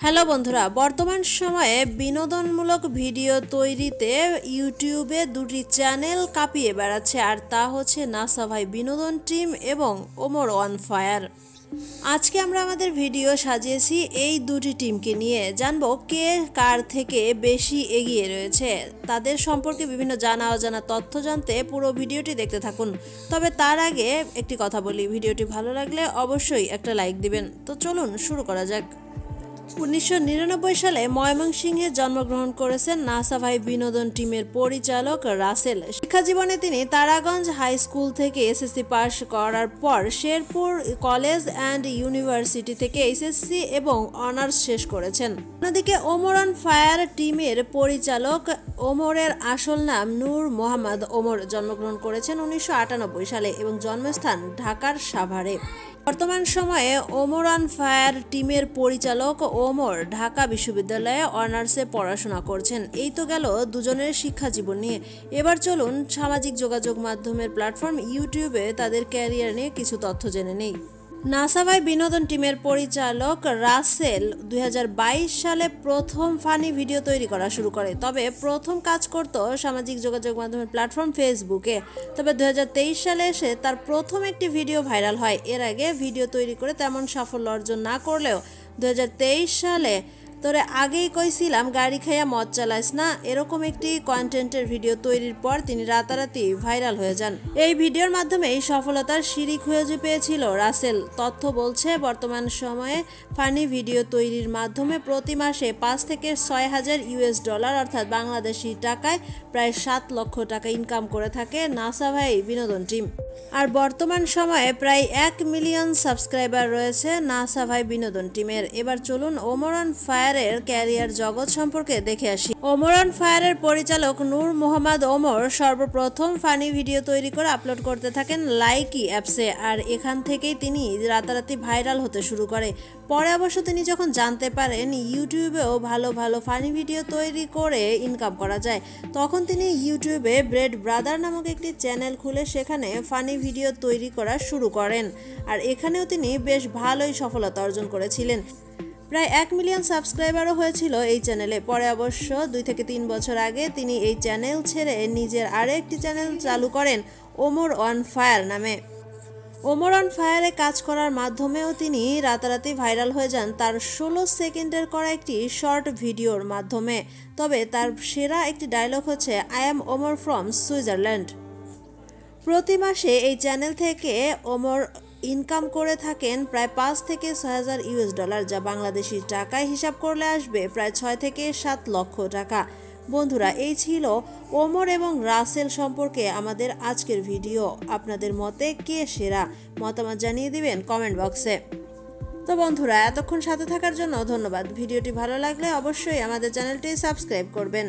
Hello বন্ধুরা, বর্তমান সময়ে বিনোদনমূলক ভিডিও তৈরিতে ইউটিউবে দুটি চ্যানেল কাঁপিয়ে বেড়াচ্ছে, আর তা হচ্ছে নাসা ভাই বিনোদন টিম এবং ওমর ওয়ান ফায়ার। আজকে আমরা আমাদের ভিডিও সাজিয়েছি এই দুটি টিমকে নিয়ে। জানব কে কার থেকে বেশি এগিয়ে রয়েছে। তাদের সম্পর্কে বিভিন্ন জানা অজানা তথ্য জানতে পুরো ভিডিওটি দেখতে থাকুন। তবে তার আগে একটি কথা বলি, ভিডিওটি ভালো লাগলে অবশ্যই একটা লাইক দিবেন। তো চলুন শুরু করা যাক। উনিশশো নিরানব্বই সালে ময়মনসিংহে জন্মগ্রহণ করেছেন নাসা ভাই বিনোদন টিমের পরিচালক রাসেল। শিক্ষা জীবনে তিনি তারাগঞ্জ হাই স্কুল থেকে এসএসসি পাশ করার পর শেরপুর কলেজ অ্যান্ড ইউনিভার্সিটি থেকে এসএসসি এবং অনার্স শেষ করেছেন। অন্যদিকে ওমরান ফায়ার টিমের পরিচালক ওমরের আসল নাম নূর মোহাম্মদ ওমর জন্মগ্রহণ করেছেন উনিশশো আটানব্বই সালে এবং জন্মস্থান ঢাকার সাভারে। বর্তমান সময়ে ওমর ওমরান ফায়ার টিমের পরিচালক ওমর ঢাকা বিশ্ববিদ্যালয়ে অনার্সে পড়াশোনা করছেন। এই তো গেল দুজনের শিক্ষা জীবন নিয়ে। এবার চলুন সামাজিক যোগাযোগ মাধ্যমের প্ল্যাটফর্ম ইউটিউবে তাদের ক্যারিয়ার নিয়ে কিছু তথ্য জেনে নেই। নাসাভাই বিনোদন টিমের পরিচালক রাসেল দু হাজার বাইশ সালে প্রথম ফানি ভিডিও তৈরি করা শুরু করে। তবে প্রথম কাজ করত সামাজিক যোগাযোগ মাধ্যমের প্ল্যাটফর্ম ফেসবুকে। তবে দু হাজার তেইশ সালে এসে তার প্রথম একটি ভিডিও ভাইরাল হয়। এর আগে ভিডিও তৈরি করে তেমন সাফল্য অর্জন না করলেও দু হাজার তেইশ সালে তোরে আগেই কইছিলাম, গাড়ি খাইয়া মদ চালাইস না। এরকম একটি কন্টেন্টের ভিডিও তৈরির পর তিনি রাতারাতি ভাইরাল হয়ে যান। এই ভিডিওর মাধ্যমে এই সফলতার শিরিক যে পেয়েছিল রাসেল, তথ্য বলছে বর্তমান সময়ে ফানি ভিডিও তৈরির মাধ্যমে প্রতি মাসে পাঁচ থেকে ছয় হাজার ইউএস ডলার অর্থাৎ বাংলাদেশি টাকায় প্রায় সাত লক্ষ টাকা ইনকাম করে থাকে নাসা ভাই বিনোদন টিম আর বর্তমান সময়ে প্রায় এক মিলিয়ন সাবস্ক্রাইবার রয়েছে নাসা ভাই বিনোদন টিমের। এবার চলুন ওমরান ফায়ারের ক্যারিয়ার জগৎ সম্পর্কে দেখে আসি। ওমরান ফায়ারের পরিচালক নূর মোহাম্মদ ওমর সর্বপ্রথম ফানি ভিডিও তৈরি করে আপলোড করতে থাকেন লাইকি অ্যাপসে, আর এখান থেকেই তিনি রাতারাতি ভাইরাল হতে শুরু করে। পরে অবশ্য তিনি যখন জানতে পারেন ইউটিউবেও ভালো ভালো ফানি ভিডিও তৈরি করে ইনকাম করা যায়, তখন তিনি ইউটিউবে ব্রেড ব্রাদার নামক একটি চ্যানেল খুলে সেখানে ফানি ভিডিও তৈরি করা শুরু করেন। আর এখানেও তিনি বেশ ভালোই সফলতা অর্জন করেছিলেন। প্রায় এক মিলিয়ন সাবস্ক্রাইবারও হয়েছিল এই চ্যানেলে। পরে অবশ্য দুই থেকে তিন বছর আগে তিনি এই চ্যানেল ছেড়ে নিজের আরেকটি চ্যানেল চালু করেন, ওমর অন ফায়ার নামে। ওমর অন ফায়ারে কাজ করার মাধ্যমেও তিনি রাতারাতি ভাইরাল হয়ে যান তার ষোলো সেকেন্ডের করা একটি শর্ট ভিডিওর মাধ্যমে। তবে তার সেরা একটি ডায়লগ হচ্ছে I am Omar from Switzerland প্রতি মাসে এই চ্যানেল থেকে ওমর ইনকাম করে থাকেন প্রায় পাঁচ থেকে ছয় হাজার ইউএস ডলার, যা বাংলাদেশি টাকায় হিসাব করলে আসবে প্রায় ছয় থেকে সাত লক্ষ টাকা। বন্ধুরা, এই ছিল ওমর এবং রাসেল সম্পর্কে আমাদের আজকের ভিডিও। আপনাদের মতে কে সেরা? মতামত জানিয়ে দিবেন কমেন্ট বক্সে। তো বন্ধুরা, এতক্ষণ সাথে থাকার জন্য ধন্যবাদ। ভিডিওটি ভালো লাগলে অবশ্যই আমাদের চ্যানেলটি সাবস্ক্রাইব করবেন।